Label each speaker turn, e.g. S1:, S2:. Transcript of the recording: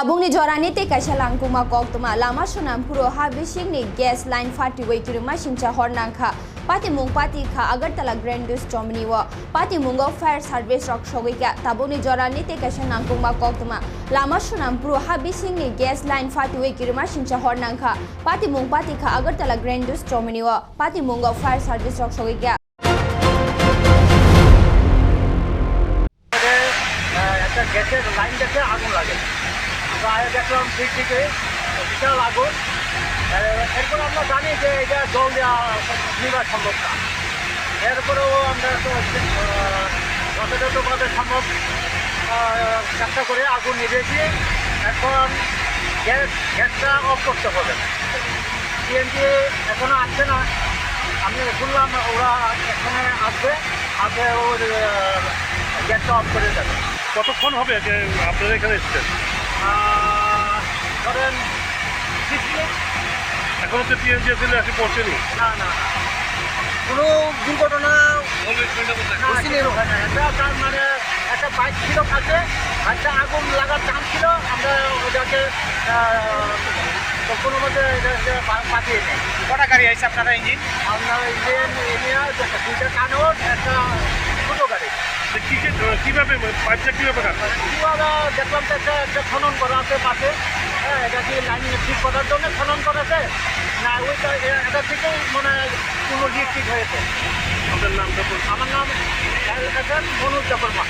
S1: Abungni jorani te kaisa langkuma koktuma lama sonam puro ha bisingni gas line fati wei kirma singcha hornangkha pati mung pati kha agartala grand grandus chomni wa pati mungo fire service rok sogika tabungni jorani te kaisa langkuma koktuma lama sonam puro ha bisingni gas line fati wei kirma singcha hornangkha pati mung pati kha agartala grandus chomni wa pati mungo fire service rok sogika
S2: করে, একটা গ্যাসের line দেখে আগুন লাগে আমরা দেখলাম ঠিক থেকে বিশাল আগুন। এরপর আমরা জানি যে এটা জল দেওয়া নিবা সম্ভব না। এরপরেও আমরা তো যথাযথভাবে সম্ভব চেষ্টা করে আগুন নিভেছি এখন গ্যাস, গ্যাসটা অফ করতে হবে। সিএনজি এখনও আসছে না। আমি শুনলাম ওরা এখানে আসবে আসবে ওর গ্যাসটা অফ করে দেবে।
S3: কতক্ষণ হবে যে আপনারা এখানে এসছেন?
S2: ধরেন
S3: এখনও পিএনজি পৌঁছেনি।
S2: না না। কোনো দুর্ঘটনা একটা তার মানে একটা বাইক ছিল কাছে একটা আগুন লাগার চান্স ছিল আমরা ওটাকে কোনো মতে পাঠিয়ে নেই
S4: কটা গাড়ি আছে আপনারা ইঞ্জিন?
S2: আমরা ইন্ডিয়ান এরিয়া দুইটা কানর একটা ছোটো গাড়ি
S3: যে কিসে কীভাবে পাইপটা কীভাবে কাটবে
S2: আমরা দেখলাম তো একটা একটা খনন করা আছে পাশে হ্যাঁ এটা কি লাইন ঠিক করার জন্য খনন করেছে? না ওইটা এটা থেকেই মনে হয় কোনো লিক ঠিক হয়েছে।
S3: আপনার নাম।
S2: আমার নাম এল এস মনোজ দেবর্মা